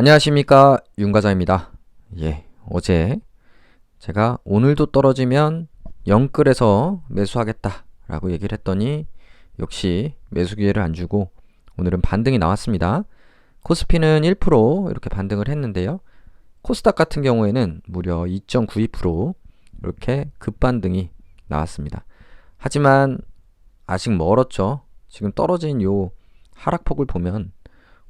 안녕하십니까 윤과장입니다. 예, 어제 제가 오늘도 떨어지면 영끌에서 매수하겠다 라고 얘기를 했더니 역시 매수 기회를 안 주고 오늘은 반등이 나왔습니다. 코스피는 1% 이렇게 반등을 했는데요. 코스닥 같은 경우에는 무려 2.92% 이렇게 급반등이 나왔습니다. 하지만 아직 멀었죠. 지금 떨어진 요 하락폭을 보면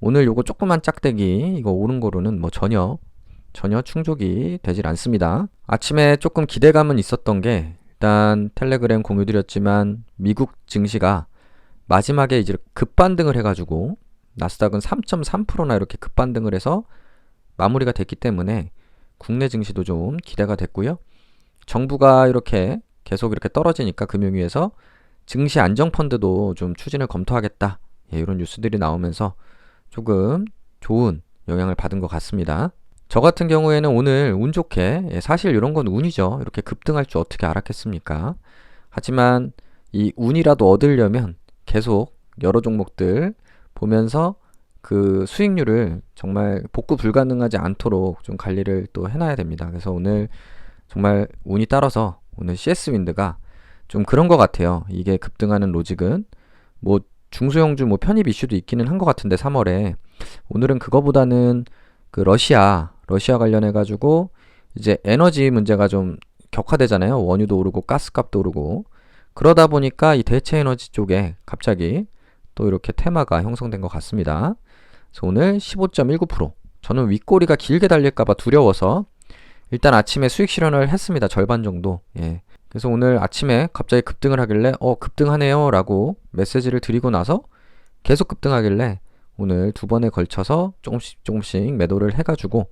오늘 요거 조그만 짝대기 이거 오른 거로는 뭐 전혀 전혀 충족이 되질 않습니다. 아침에 조금 기대감은 있었던 게 일단 텔레그램 공유 드렸지만 미국 증시가 마지막에 이제 급반등을 해가지고 나스닥은 3.3%나 이렇게 급반등을 해서 마무리가 됐기 때문에 국내 증시도 좀 기대가 됐고요. 정부가 이렇게 계속 이렇게 떨어지니까 금융위에서 증시 안정 펀드도 좀 추진을 검토하겠다. 예, 이런 뉴스들이 나오면서 조금 좋은 영향을 받은 것 같습니다. 저 같은 경우에는 오늘 운 좋게 예, 사실 이런 건 운이죠. 이렇게 급등할 줄 어떻게 알았겠습니까? 하지만 이 운이라도 얻으려면 계속 여러 종목들 보면서 그 수익률을 정말 복구 불가능하지 않도록 좀 관리를 또 해놔야 됩니다. 그래서 오늘 정말 운이 따라서 오늘 CS 윈드가 좀 그런 것 같아요. 이게 급등하는 로직은 뭐 중소형주 뭐 편입 이슈도 있기는 한 것 같은데 3월에 오늘은 그거보다는 그 러시아 러시아 관련해 가지고 이제 에너지 문제가 좀 격화되잖아요. 원유도 오르고 가스값도 오르고 그러다 보니까 이 대체 에너지 쪽에 갑자기 또 이렇게 테마가 형성된 것 같습니다. 그래서 오늘 15.19% 저는 윗꼬리가 길게 달릴까봐 두려워서 일단 아침에 수익 실현을 했습니다. 절반 정도. 예. 그래서 오늘 아침에 갑자기 급등을 하길래 어 급등하네요 라고 메시지를 드리고 나서 계속 급등하길래 오늘 두 번에 걸쳐서 조금씩 조금씩 매도를 해가지고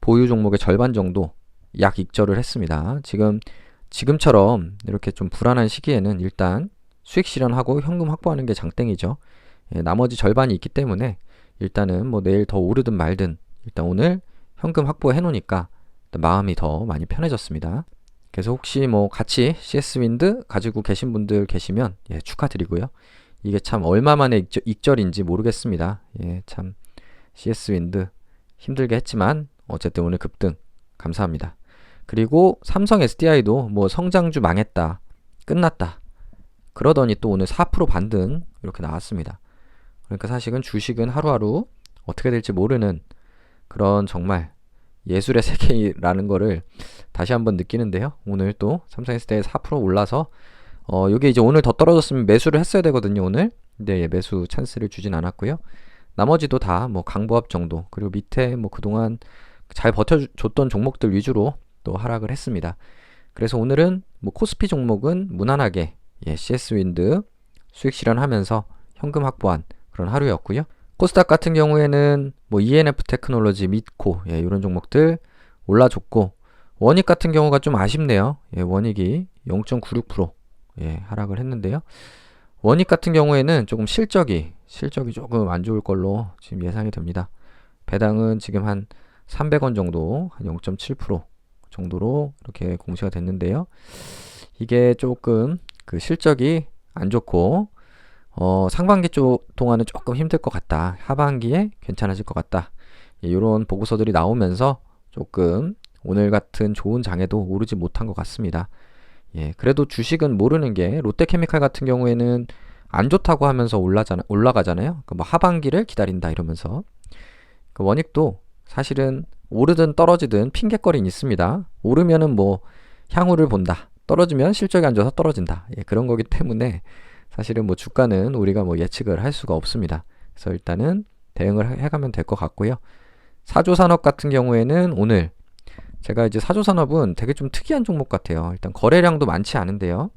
보유 종목의 절반 정도 약 익절을 했습니다. 지금 지금처럼 이렇게 좀 불안한 시기에는 일단 수익 실현하고 현금 확보하는 게 장땡이죠. 예, 나머지 절반이 있기 때문에 일단은 뭐 내일 더 오르든 말든 일단 오늘 현금 확보해 놓으니까 마음이 더 많이 편해졌습니다. 그래서 혹시 뭐 같이 CS 윈드 가지고 계신 분들 계시면 예, 축하드리고요. 이게 참 얼마만에 익절, 인지 모르겠습니다. 예, 참 CS 윈드 힘들게 했지만 어쨌든 오늘 급등 감사합니다. 그리고 삼성 SDI도 뭐 성장주 망했다. 끝났다. 그러더니 또 오늘 4% 반등 이렇게 나왔습니다. 그러니까 사실은 주식은 하루하루 어떻게 될지 모르는 그런 정말 예술의 세계라는 거를 다시 한번 느끼는데요. 오늘 또 삼성 SDI 4% 올라서 어, 요게 이제 오늘 더 떨어졌으면 매수를 했어야 되거든요, 오늘. 근데 예, 매수 찬스를 주진 않았고요. 나머지도 다 뭐 강보합 정도, 그리고 밑에 뭐 그동안 잘 버텨줬던 종목들 위주로 또 하락을 했습니다. 그래서 오늘은 뭐 코스피 종목은 무난하게 예, CS 윈드 수익 실현하면서 현금 확보한 그런 하루였고요. 코스닥 같은 경우에는 뭐 ENF 테크놀로지, 미코 예, 이런 종목들 올라줬고 원익 같은 경우가 좀 아쉽네요. 예, 원익이 0.96% 예, 하락을 했는데요. 원익 같은 경우에는 조금 실적이 실적이 조금 안 좋을 걸로 지금 예상이 됩니다. 배당은 지금 한 300원 정도, 한 0.7% 정도로 이렇게 공시가 됐는데요. 이게 조금 그 실적이 안 좋고 어, 상반기 쪽 동안은 조금 힘들 것 같다. 하반기에 괜찮아질 것 같다. 예, 이런 보고서들이 나오면서 조금 오늘 같은 좋은 장에도 오르지 못한 것 같습니다. 예, 그래도 주식은 모르는 게 롯데케미칼 같은 경우에는 안 좋다고 하면서 올라잖아, 올라가잖아요. 그 뭐 하반기를 기다린다 이러면서 그 원익도 사실은 오르든 떨어지든 핑계거리는 있습니다. 오르면은 뭐 향후를 본다. 떨어지면 실적이 안 좋아서 떨어진다. 예, 그런 거기 때문에 사실은 뭐 주가는 우리가 뭐 예측을 할 수가 없습니다. 그래서 일단은 대응을 해가면 될 것 같고요. 사조산업 같은 경우에는 오늘 제가 이제 사조산업은 되게 좀 특이한 종목 같아요. 일단 거래량도 많지 않은데요.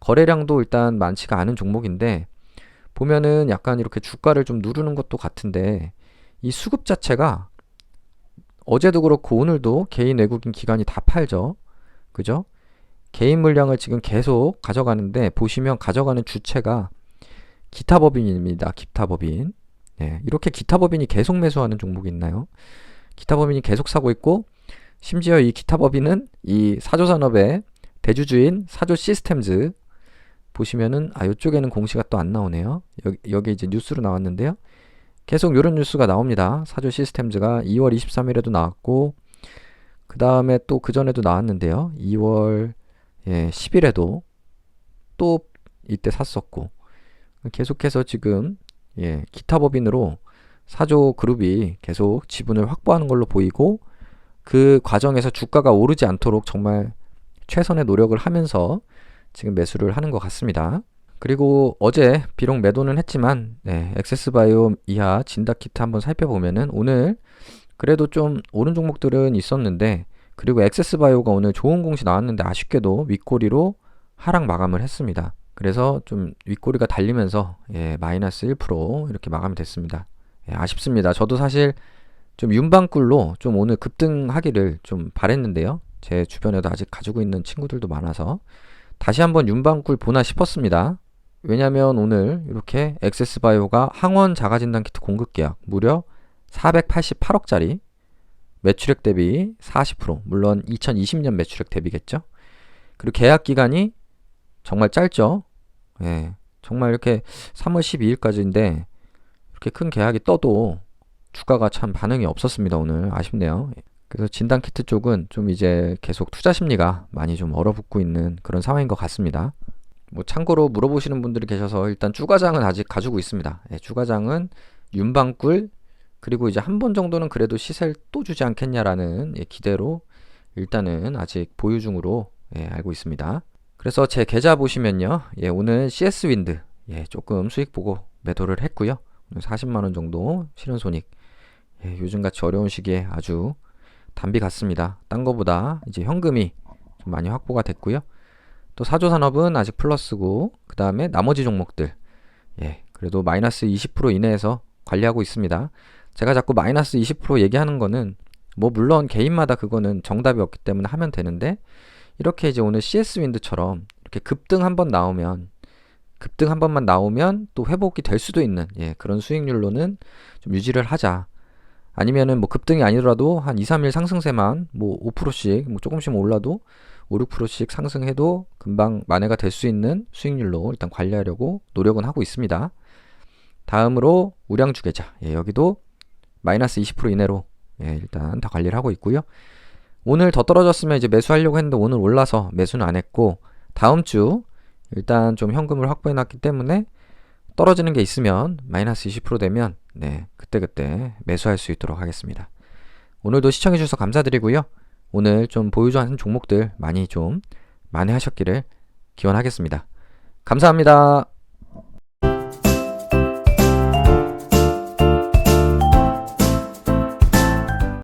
거래량도 일단 많지가 않은 종목인데 보면은 약간 이렇게 주가를 좀 누르는 것도 같은데 이 수급 자체가 어제도 그렇고 오늘도 개인 외국인 기관이 다 팔죠. 그죠? 개인 물량을 지금 계속 가져가는데 보시면 가져가는 주체가 기타 법인입니다. 기타 법인. 네, 이렇게 기타 법인이 계속 매수하는 종목이 있나요? 기타 법인이 계속 사고 있고 심지어 이 기타 법인은 이 사조 산업의 대주주인 사조 시스템즈 보시면은 아 이쪽에는 공시가 또 안 나오네요. 여기, 여기 이제 뉴스로 나왔는데요. 계속 이런 뉴스가 나옵니다. 사조 시스템즈가 2월 23일에도 나왔고 그 다음에 또 그 전에도 나왔는데요. 2월 예, 10일에도 또 이때 샀었고 계속해서 지금 예, 기타 법인으로 사조 그룹이 계속 지분을 확보하는 걸로 보이고 그 과정에서 주가가 오르지 않도록 정말 최선의 노력을 하면서 지금 매수를 하는 것 같습니다. 그리고 어제 비록 매도는 했지만 네, 엑세스바이오 이하 진다키트 한번 살펴보면은 오늘 그래도 좀 오른 종목들은 있었는데 그리고 엑세스바이오가 오늘 좋은 공시 나왔는데 아쉽게도 윗꼬리로 하락 마감을 했습니다. 그래서 좀 윗꼬리가 달리면서 예, 마이너스 1% 이렇게 마감이 됐습니다. 예, 아쉽습니다. 저도 사실 좀 윤방꿀로 좀 오늘 급등하기를 좀 바랬는데요. 제 주변에도 아직 가지고 있는 친구들도 많아서 다시 한번 윤방꿀 보나 싶었습니다. 왜냐면 오늘 이렇게 엑세스바이오가 항원 자가진단 키트 공급 계약 무려 488억짜리 매출액 대비 40% 물론 2020년 매출액 대비겠죠. 그리고 계약 기간이 정말 짧죠. 예. 정말 이렇게 3월 12일까지인데 이렇게 큰 계약이 떠도 주가가 참 반응이 없었습니다. 오늘 아쉽네요. 그래서 진단 키트 쪽은 좀 이제 계속 투자 심리가 많이 좀 얼어붙고 있는 그런 상황인 것 같습니다. 뭐 참고로 물어보시는 분들이 계셔서 일단 주가장은 아직 가지고 있습니다. 예, 주가장은 윤방꿀 그리고 이제 한 번 정도는 그래도 시세를 또 주지 않겠냐라는 예, 기대로 일단은 아직 보유 중으로 예, 알고 있습니다. 그래서 제 계좌 보시면요. 예, 오늘 CS 윈드 예, 조금 수익 보고 매도를 했고요. 40만 원 정도 실현 손익. 예, 요즘같이 어려운 시기에 아주 단비 같습니다. 딴 거보다 이제 현금이 좀 많이 확보가 됐고요. 또 사조 산업은 아직 플러스고 그 다음에 나머지 종목들 예, 그래도 마이너스 20% 이내에서 관리하고 있습니다. 제가 자꾸 마이너스 20% 얘기하는 거는 뭐 물론 개인마다 그거는 정답이 없기 때문에 하면 되는데 이렇게 이제 오늘 CS 윈드처럼 이렇게 급등 한 번 나오면 급등 한 번만 나오면 또 회복이 될 수도 있는 예, 그런 수익률로는 좀 유지를 하자. 아니면은 뭐 급등이 아니더라도 한 2, 3일 상승세만 뭐 5%씩 뭐 조금씩 올라도 5, 6%씩 상승해도 금방 만회가 될 수 있는 수익률로 일단 관리하려고 노력은 하고 있습니다. 다음으로 우량주 계좌. 예, 여기도 마이너스 20% 이내로 예, 일단 다 관리를 하고 있고요. 오늘 더 떨어졌으면 이제 매수하려고 했는데 오늘 올라서 매수는 안 했고 다음 주 일단 좀 현금을 확보해 놨기 때문에 떨어지는 게 있으면 마이너스 20% 되면 네, 그때그때 매수할 수 있도록 하겠습니다. 오늘도 시청해 주셔서 감사드리고요. 오늘 좀 보유하는 종목들 많이 좀 만회하셨기를 기원하겠습니다. 감사합니다.